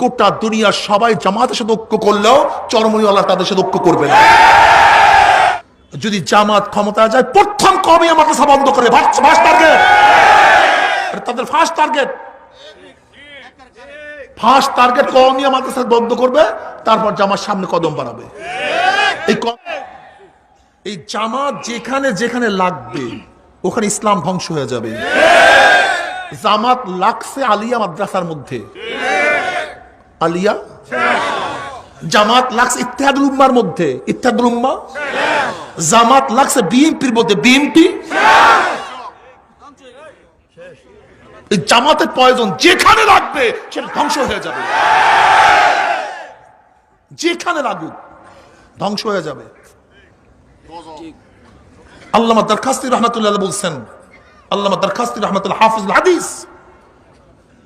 গোটা দুনিয়ার সবাই জামাতের সাথে ঐক্য করলেও চরমনিওয়ালা তাদের সাথে ঐক্য করবে না। যদি জামাত ক্ষমতা যায়, প্রথম কমই আমাকে বন্ধ করে, ফার্স্ট টার্গেট তাদের ফার্স্ট টার্গেট ফার্স্ট টার্গেট কমই বন্ধ করবে, তারপর জামাত সামনে কদম বাড়াবে। এই এই জামাত যেখানে যেখানে লাগবে, ওখানে ইসলাম ধ্বংস হয়ে যাবে। জামাত লাগছে আলিয়া মাদ্রাসার মধ্যে। আলিয়া? জামাত লাগছে ইত্যাদুল উম্মার মধ্যে। ইত্যাদুল উম্মা? জামাত লাগছে বিএনপির মধ্যে। বিএনপি? জামাতের প্রয়োজন যেখানে লাগবে, সেটা ধ্বংস হয়ে যাবে। যেখানে লাগুক, ধ্বংস হয়ে যাবে। আল্লামা দরখাস্তি রহমতুল্লাহ বলছেন, আল্লামা দরখাস্তি রহমতুল্লাহ হাফিজুল হাদিস।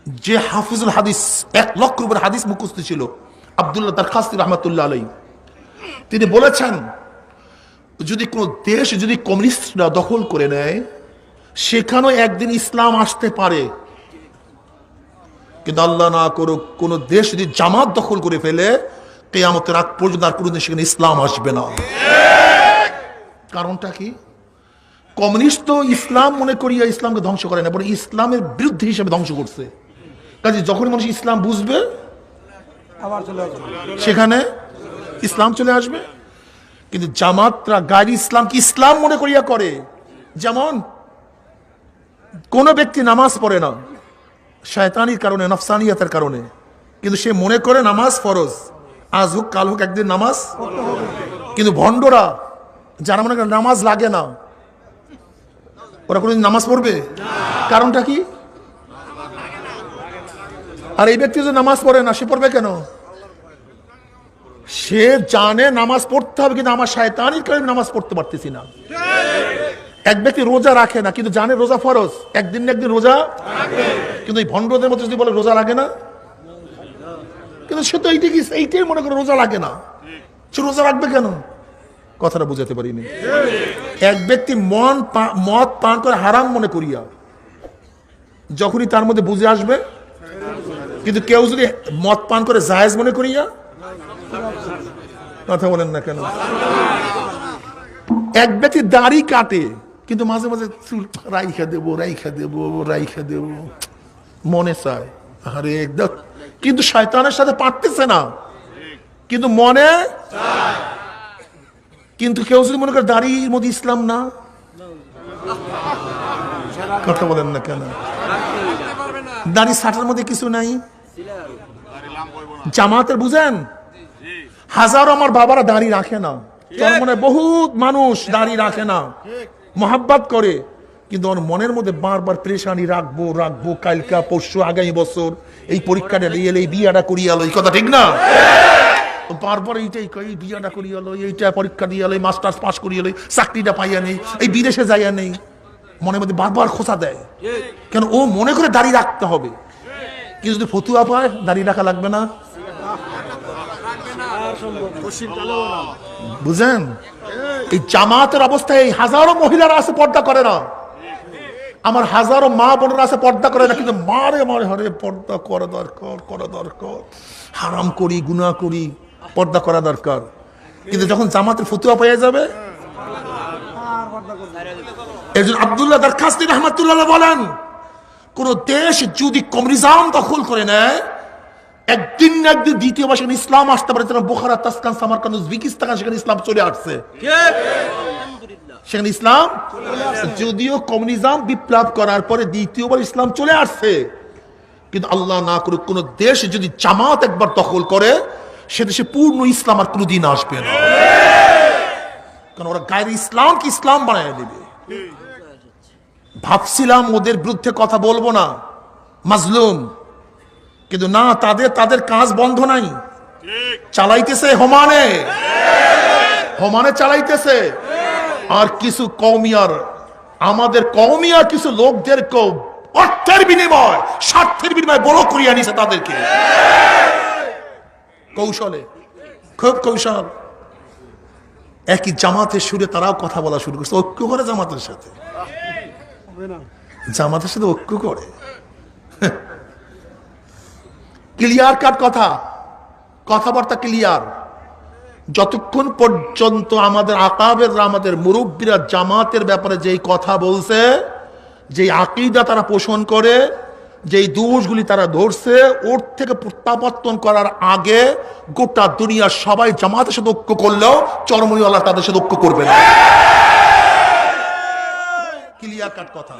যে হাফিজুল হাদিস, এক লক্ষ উপর হাদিস মুখস্থ ছিল, আব্দুল্লাহ দরখাস্তি রহমতুল্লাহ আলাই তিনি বলেছেন, যদি কোনো দেশ যদি কমিউনিস্টরা দখল করে নেয়, সেখানেও একদিন ইসলাম আসতে পারে। কিন্তু আল্লাহ না করুক, কোন দেশ যদি জামাত দখল করে ফেলে, কেয়ামতের আগ পর্যন্ত আর কোনোদিন সেখানে ইসলাম আসবে না। কারণটা কি? কমিউনিস্ট তো ইসলাম মনে করিয়া ইসলামকে ধ্বংস করে না বলে ইসলামের বিরুদ্ধে হিসেবে ধ্বংস করছে। কাজে যখন মানুষ ইসলাম বুঝবে সেখানে ইসলাম চলে আসবে। কিন্তু জামাতরা গাড়ি ইসলাম কি ইসলাম মনে করিয়া করে? যেমন কোন ব্যক্তি নামাজ পড়ে না শয়তানির কারণে নফসানিয়াতের কারণে। কিন্তু সে মনে করে নামাজ ফরজ। আজ হোক কাল হোক একদিন নামাজ কিন্তু ভণ্ডরা যারা মনে করে নামাজ লাগে না ওরা কোনোদিন নামাজ পড়বে? কারণটা কি? আর এই ব্যক্তি যদি নামাজ পড়ে না, সে পড়বে কেন? সে জানে নামাজ পড়তে হবে, কিন্তু আমার শায়তানির কারণে নামাজ পড়তে পারতেছি না। এক ব্যক্তি রোজা রাখে না, কিন্তু জানে রোজা ফরজ। একদিন না একদিন রোজা কিন্তু এই ভণ্ডদের মধ্যে যদি বলে রোজা লাগে না? কিন্তু সে তো এইটাই এইটাই মনে করে রোজা লাগে না। সে রোজা রাখবে কেন? কথাটা বুঝাতে পারিনি। এক ব্যক্তি মন মদ পান করে হারাম মনে করিয়া, যখনই তার মধ্যে বুঝে আসবে কিন্তু কেউ যদি মদ পান করে জায়েজ মনে করিয়া কথা বলেন না কেন? এক ব্যক্তি দাড়ি কাটে, কিন্তু মাঝে মাঝে চুল রাইখা দেবো রাইখা দেবো রাইখা দেবো। মনে চায়, আরে কিন্তু শয়তানের সাথে পারতেছে না। কিন্তু মনে কিন্তু কেউ যদি মনে করে দাড়ির মধ্যে ইসলাম না? কথা বলেন না কেন? দাড়ি সাটার মধ্যে কিছু নাই? জামাতের বুঝেন? হাজারো আমার বাবারা দাড়ি রাখে না। মানে বহুত মানুষ দাড়ি রাখে না। মোহাব্বত করে। কিন্তু ওর মনের মধ্যে বারবার প্রেশানি রাখব রাখব কালকা পরশু আগামী বছর। এই পরীক্ষাটা এলে এই বিয়াটা করিয়ে এলো এই কথা ঠিক না? বারবার এইটাই কই, এই বিয়াটা করিয়ে এলো এইটা পরীক্ষা দিয়ে এলো মাস্টার্স পাস করিয়ে এলো চাকরিটা পাইয়া নেই এই বিদেশে যাইয়া নেই। মনের মধ্যে বারবার খোঁচা দেয়। কেন ও মনে করে দাড়ি রাখতে হবে। কিন্তু যদি ফতুয়া পায় দাড়ি রাখা লাগবে না। বুঝেন? এই জামাতের অবস্থায় এই হাজারো মহিলারা আছে, পর্দা করে না। আমার হাজারো মা বোনেরা আছে, পর্দা করে না, কিন্তু মারে মারে হরে পর্দা করা দরকার করা দরকার। হারাম করি, গুনাহ করি, পর্দা করা দরকার। কিন্তু যখন জামাতের ফতুয়া পেয়ে যাবে একজন আব্দুল্লাহ দরখাস্তি রহমতুল্লাহ বলেন, কোন দেশ যদি কমিউনিজম দখল করে নেয় একদিন না একদিন দ্বিতীয়বার সেখানে ইসলাম আসতে পারে যেন বোখারা তাসকান সামারকান উজবেকিস্তান সেখানে ইসলাম চলে আসছে। সেখানে ইসলাম যদিও কমিউনিজম বিপ্লব করার পরে দ্বিতীয়বার ইসলাম চলে আসছে। কিন্তু আল্লাহ না করুক কোন দেশ যদি জামাত একবার দখল করে সে দেশে পূর্ণ ইসলাম আর কোনোদিন আসবে না। কারণ ওরা গায়ের ইসলাম কি ইসলাম বানায় দেবে। ভাবছিলাম ওদের বিরুদ্ধে কথা বলব না। মাজলুম। কিন্তু না, তাদের তাদের কাজ বন্ধ নাই। চালাইতেছে হোমানে হোমানে চালাইতেছে। আর কিছু কৌমিয়ার আমাদের কৌমিয়ার কিছু লোকদেরকেও অর্থের বিনিময়, স্বার্থের বিনিময় বড় করিয়া নিছে তাদেরকে। কৌশলে, খুব কৌশল। একই জামাতের সুরে তারাও কথা বলা শুরু করছে, ঐক্য করে জামাতের সাথে। জামাতের সাথে ঐক্য করে। ক্লিয়ার কাট কথা। কথাবার্তা ক্লিয়ার। যতক্ষণ পর্যন্ত আমাদের আকাবেররা আমাদের মুরব্বীরা জামাতের ব্যাপারে যেই কথা বলছে, যেই আকিদা তারা পোষণ করে, যেই দোষগুলি তারা ধরছে, ওর থেকে প্রত্যাবর্তন করার আগে গোটা দুনিয়ার সবাই জামাতের সাথে ঐক্য করলেও চরমনিওয়ালা তাদের সাথে ঐক্য করবে না। ক্লিয়ার কাট কথা।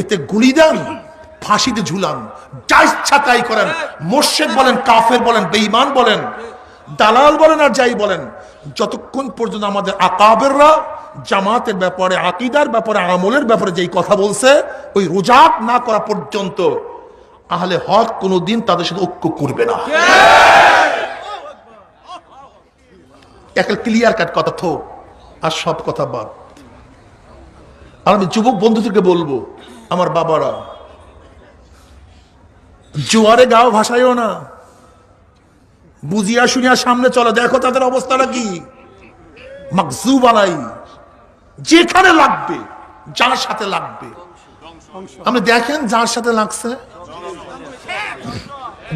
এতে গুলি দেন ফাঁসিতে ঝুলান। যা ইচ্ছা তাই করেন। মোর্শেদ বলেন, কাফের বলেন, বেঈমান বলেন, দালাল বলেন আর যাই বলেন, যতক্ষণ পর্যন্ত আমাদের আকাবেররা জামাতের ব্যাপারে, আকিদার ব্যাপারে, আমলের ব্যাপারে যেই কথা বলছে, ওই রোজাক না করা পর্যন্ত আহলে হক কোনোদিন তাদের সাথে ঐক্য করবে না। ক্লিয়ার কাট কথা থো, আর সব কথা বাদ। আর আমি যুবক বন্ধুদেরকে বলব, আমার বাবারা জোয়ারে গাও ভাসাইও না। বুঝিয়া শুনিয়া সামনে চলো, দেখো তাদের অবস্থাটা কি। মাকজুব আলাই, যেখানে লাগবে, যার সাথে লাগবে। আপনি দেখেন যার সাথে লাগছে?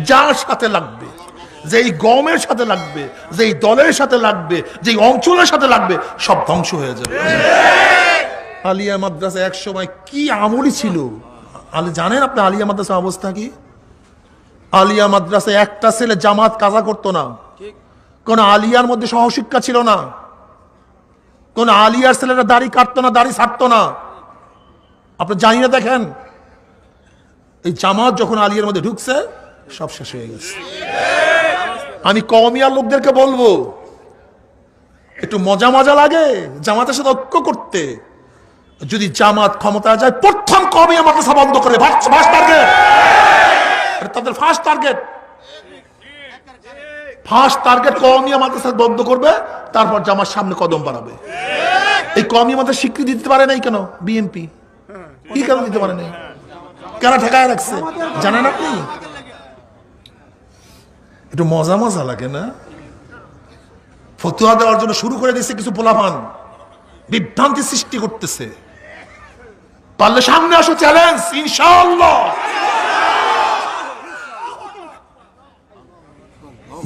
যার সাথে লাগবে? যেই গমের সাথে লাগবে, যেই দলের সাথে লাগবে, যেই অঞ্চলের সাথে লাগবে, সব ধ্বংস হয়ে যাবে। আলিয়া মাদ্রাসা এক সময় কি আমলি ছিল? আলি, জানেন আপনি আলিয়া মাদ্রাসা অবস্থা কি? আলিয়া মাদ্রাসায় একটা ছেলে জামাত কাজা করতো না। কোন আলিয়ার মধ্যে সহশিক্ষা ছিল না। কোন আলিয়ার ছেলেরা দাড়ি কাটতো না দাড়ি ছাড়তো না। আপনি জানি না দেখেন এই জামাত যখন আলিয়ার মধ্যে ঢুকছে সব শেষ হয়ে গেছে। আমি কমিয়ার লোকদেরকে বলব একটু মজা মজা লাগে জামাতের সাথে ঐক্য করতে। যদি জামাত ক্ষমতা যায় প্রথম কমে আমাকে বন্ধ করে টার্গেট তাদের ফার্স্ট টার্গেট ফার্স্ট টার্গেট সাথে বন্ধ করবে, তারপর সামনে কদম বাড়াবে। এই স্বীকৃতি দিতে পারে নাই কেন? বিএনপি কি দিতে পারে নাই? ঠেকায় রাখছে? জানেন আপনি? একটু মজা মজা লাগে না? ফতুয়া দেওয়ার জন্য শুরু করে দিয়েছে কিছু পোলাপান। বিভ্রান্তি সৃষ্টি করতেছে। পারলে সামনে আসো চ্যালেঞ্জ ইনশাআল্লাহ।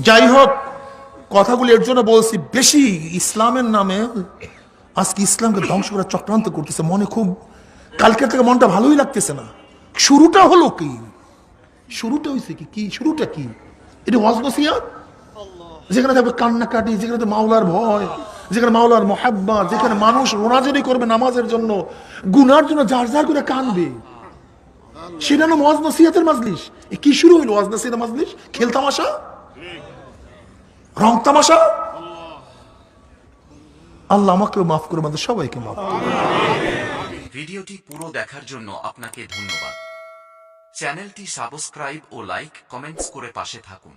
যাই হোক কথাগুলি এর জন্য বলছি, বেশি ইসলামের নামে আজকে ইসলামকে ধ্বংস করার চক্রান্ত করতেছে, মনে খুব কালকের থেকে মনটা ভালোই লাগতেছে না। শুরুটা হলো কি? শুরুটা হয়েছে কি? কি? শুরুটা কি? এটা ওয়াজনসিয়াত যেখানে থাকবে কান্নাকাটি, যেখানে মাওলার ভয়, যেখানে মাওলার মহাব্বা যেখানে মানুষ রোনাজেরি করবে নামাজের জন্য, গুনার জন্য যার যার করে কানবে সেটা না ওয়াজ নসিহাতের মাজলিস। কি শুরু হইল ওয়াজ মাজলিস? খেলতামাশা? রং তামাশা? আল্লাহ আমাকেও মাফ করে আমাদের সবাইকে মাফ করে ভিডিওটি পুরো দেখার জন্য আপনাকে ধন্যবাদ। চ্যানেলটি সাবস্ক্রাইব ও লাইক কমেন্টস করে পাশে থাকুন।